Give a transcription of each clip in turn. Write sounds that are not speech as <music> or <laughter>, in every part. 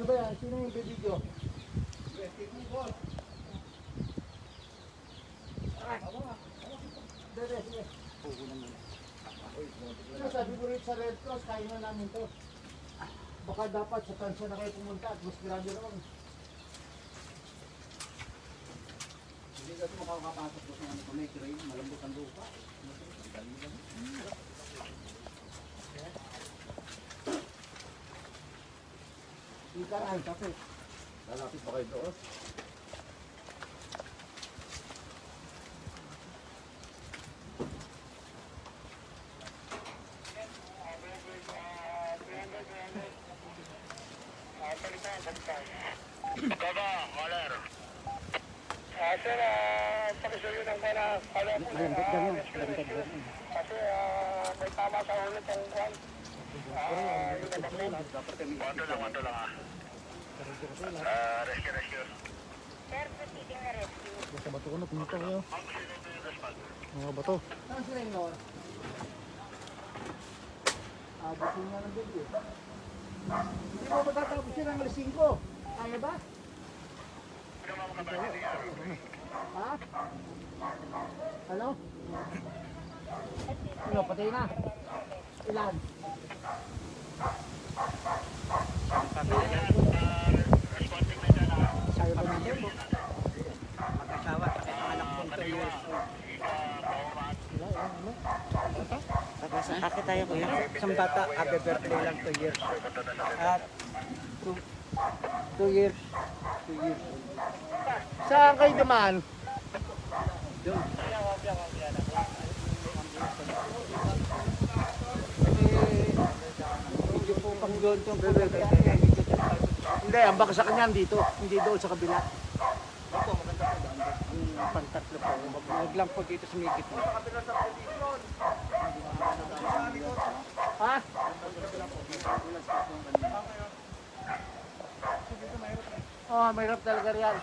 ano ba yan? Sino yung bibidyo? Ano sabi ko rin sa Red Cross, kaya na namin to. Baka dapat sa tansya na kayo pumunta at mas grabe naman. Hindi kasi makakapasok ko sa ano may crane, malambot ang lupa. Ang dali lang. Hindi ka na, kapit. Lalapit pa kayo doon. Ah, sir, ah, pakisuyo ng mga kala ko ka nun. kasi ah, may tama sa ulit ang kwan. Ah, yung nabakit. Wanto lang, wanto lang ah. Ah, rescue, rescue. Basta bato ko na, pumunta kayo. Mga bato. Saan sila yung lawan? Ah, gusto nga ng bibig. Hindi mo matatapos yun ang alas 5. Kaya ba? Ha? Ano? Ano, patay na? Ilan? Ba mag-asawa at anak ko 2 years old. Akit tayo kuya. Isang bata, happy birthday lang 2 years. At 2 years. 2 years. Saan kayo dumaan? Doon. Medyo po pang doon itong bebe. Hindi, ang baka sa kanya dito, hindi doon sa kabila. Opo, maganda po doon. Ang pantatlo po. Huwag lang po dito sa may gitna. Ha? Oh, mahirap talaga riyan.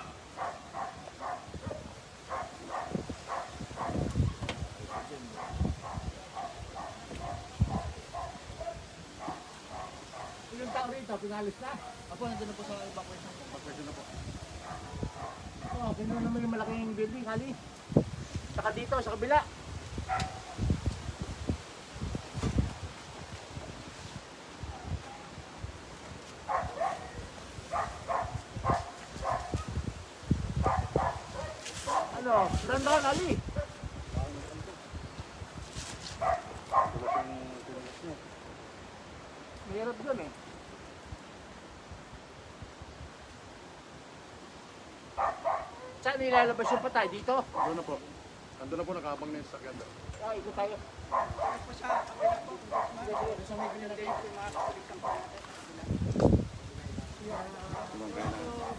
Ilang tao rito, pinalis na? Ako, nandun na po sa evacuation. Evacuation na po. Oh, ganun naman yung malaking building, kali. Saka dito, sa kabila. Ano, dandan, Ali. Mahirap dun eh. Saan nilalabas yung patay? Dito? Doon na po. Ando na po, nakaabang na yung sakyan. Ah, ikot tayo. Go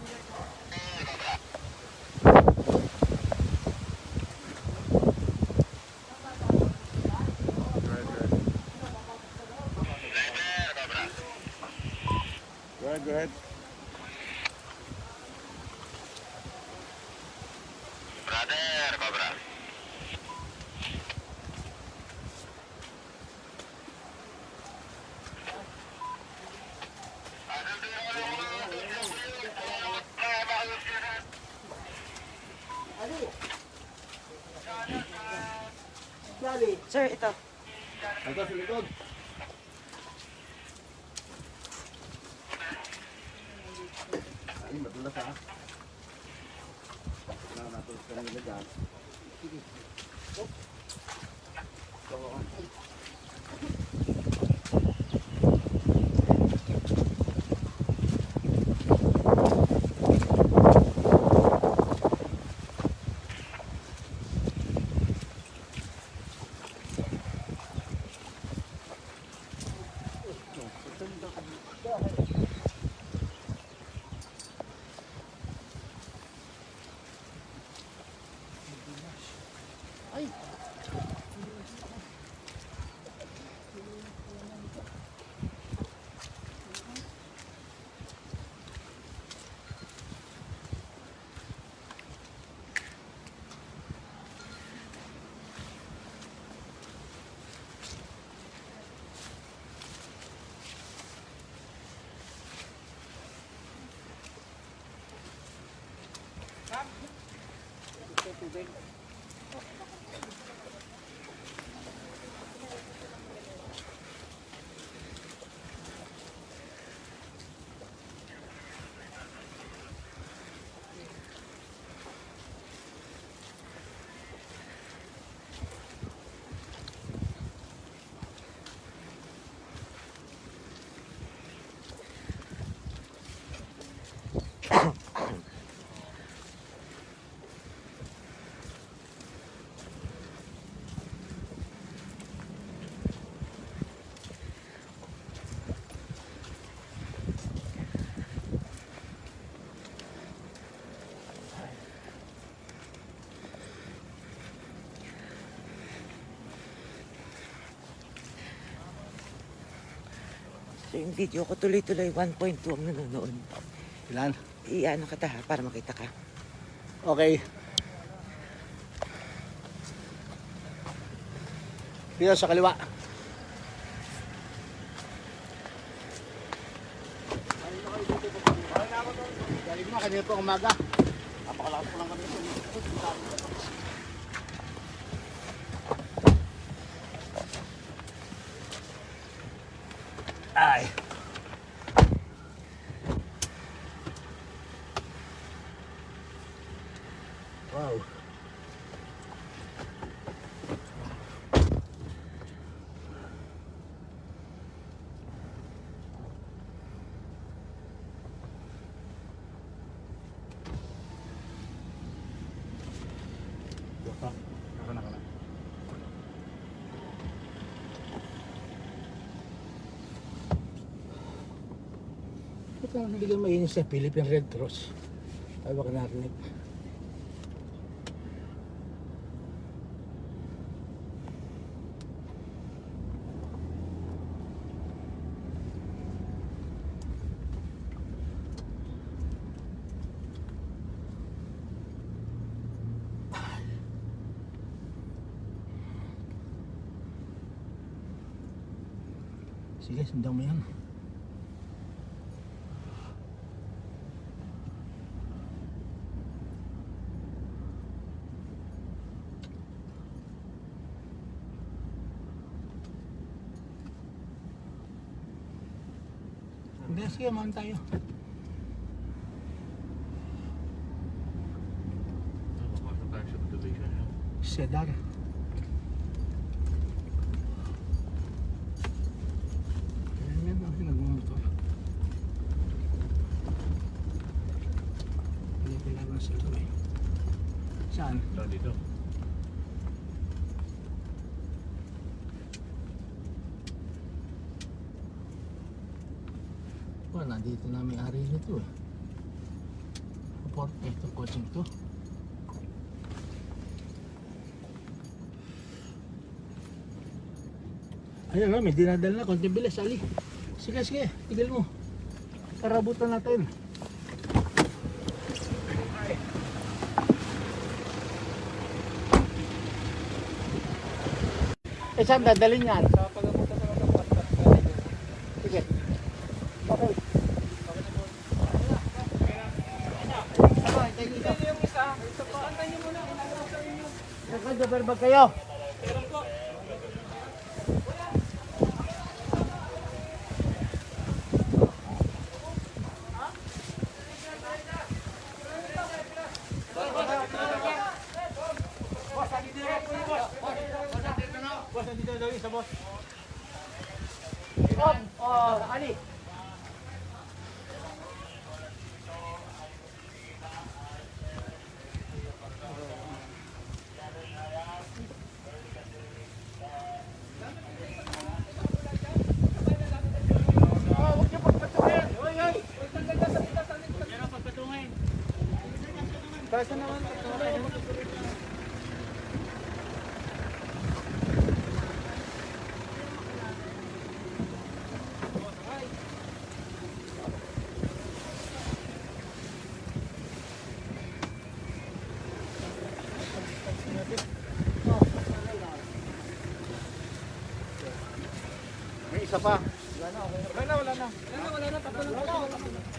Sir, ito. Ito sa. So yung video ko tuloy-tuloy 1.2 ang nanonood. Ilan? Iyan ka ta ha, para makita ka. Okay. Dito sa kaliwa. Galing mo kanina po umaga. Napakalakas ko lang kami sa Ay. Wow. Ito ang hindi ka mainis sa Philippine Red Cross. Ay baka narinig. Sige, sundan mo yan. Hindi, sige, mahan tayo. Sedar. Ayan yan, ang nagmumotor. Hindi pala nasa ito eh. Saan? Dito. Nandito na may ari nito eh. Port, ito, coaching to. Ayun na, may dinadala na. Konti bilis, Ali. Sige, sige. Tigil mo. Karabutan natin. Eh, saan dadalhin yan? Sa mga Sige. Okay. Nagka-double kayo? Oh, Ali. May isa pa. Wala na, wala na. Wala na, wala na. Wala na, wala na.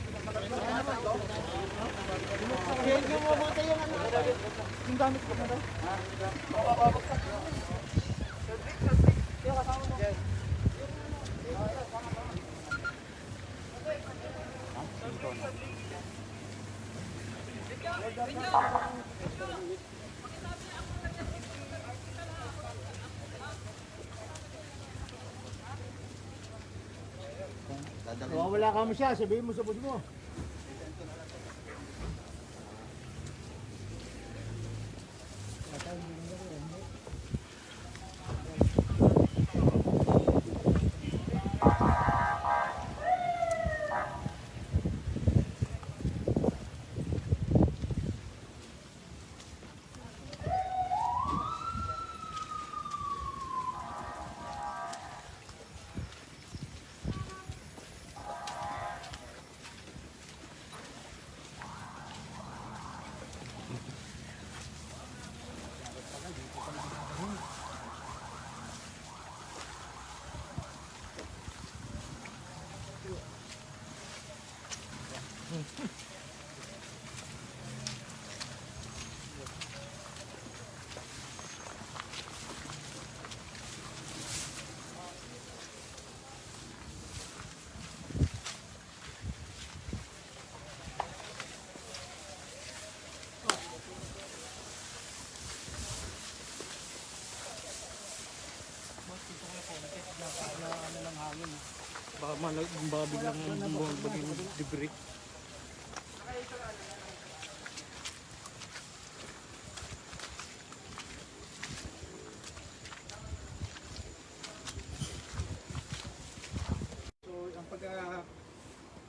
Wala ka mo siya, sabihin mo sa bud mo. Baka baka biglang bumabag yung debris. So, ang pagka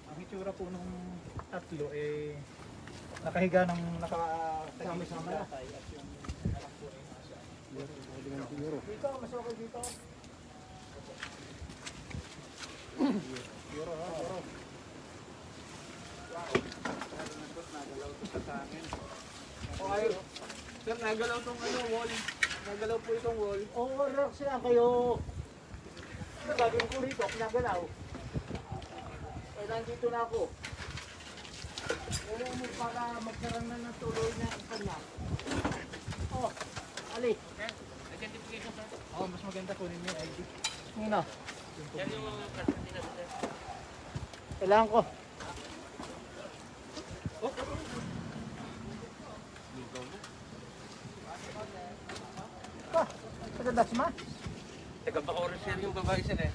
ang itsura po nung tatlo eh nakahiga ng naka Sama-sama na. tatay at yung anak po ay nasa Dito, mas okay dito. Okay. Sir, nagalaw tong ano, wall. Nagalaw po itong wall. Oo, relax lang kayo. Ano gagawin ko rito? Kinagalaw. Eh, nandito na ako. Kaya mo para magkaroon na ng tuloy na kanya. Oh, ali. Oh, mas maganda kunin niyo yung ID. Nino. Kailangan ko. Ah, taga Dasma? Taga Bacoor sir yung babae sir eh.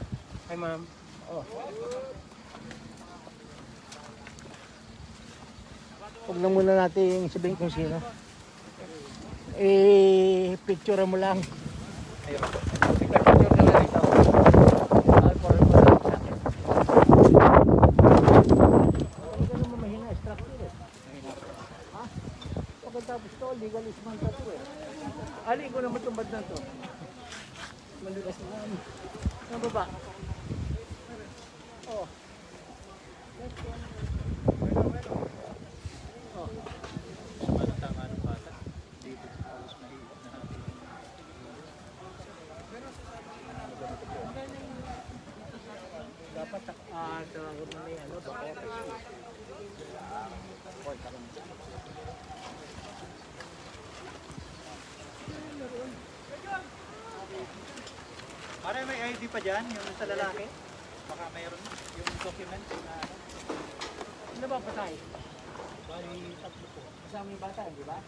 Ay, ma'am. Oh. Huwag na muna natin sabihin kung sino. Eh, picture mo lang. Ayun. Picture na lang ito. Pagkatapos to, legalist man pa to eh. Ali, ko naman tumbad na to. Malugas na. Ang baba. Oh. Next one. Oh. Tama ng bata. Dito halos mahirap na natin. Dapat ah, sa may ano, bako. Para may ID pa dyan, yung sa lalaki. Baka mayroon yung documents na ano. Ano ba patay? Bali, tatlo po. Kasama yung bata, di ba?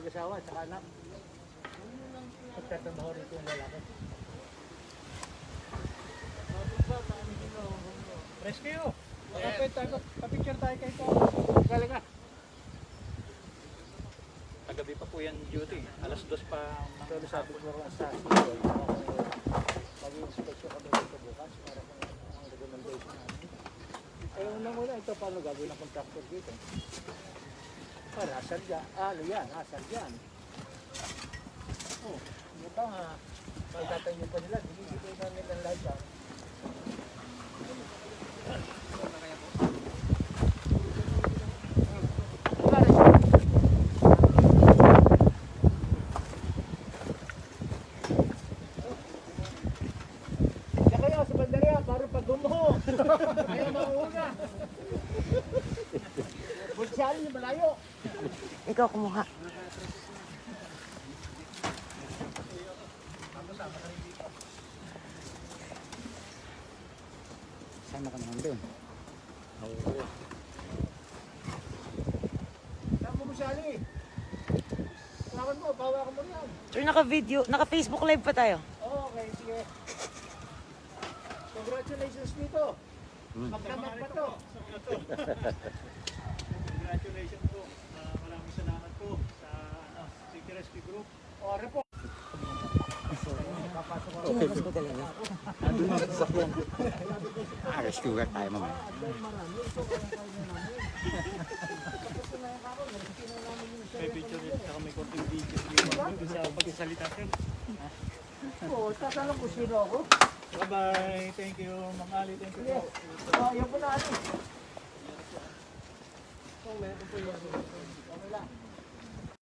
Mag-asawa, saka anak. Pagtatrabaho rito yung lalaki. Rescue! Kapit tayo, papicture tayo kayo. Galing ka. Kagabi pa po yan duty. Alas dos pa. Pero sabi ko rin sa mag-inspection kami dito bukas para kung ang recommendation namin. Eh, unang-una ito paano gagawin ng contractor dito? Para asal dyan. Ah, ano yan? Asal dyan. Oh, Iba nga, magtatayo pa nila, binibigay namin ng live ah. <laughs> Ayaw mauna. Bulsyari niyo malayo. Ikaw kumuha. Doon. Saan mo busyali? Salamat mo, bawa ka mo yan. Sir, naka-video, naka-Facebook live pa tayo. Okay, sige. Congratulations dito. Magdamag pa to. Congratulations po. Ah, maraming salamat po sa ano, City Rescue Group. O, report. Sino mas magaling yun? Ah, rescue guard tayo mamaya. May picture rin, saka may konting video. Doon sa pagsasalita sir. O, tatanong ko sino ako. Bye-bye. Thank you, Ma'am Ali. Thank you Sige. po. O, yan po na ano.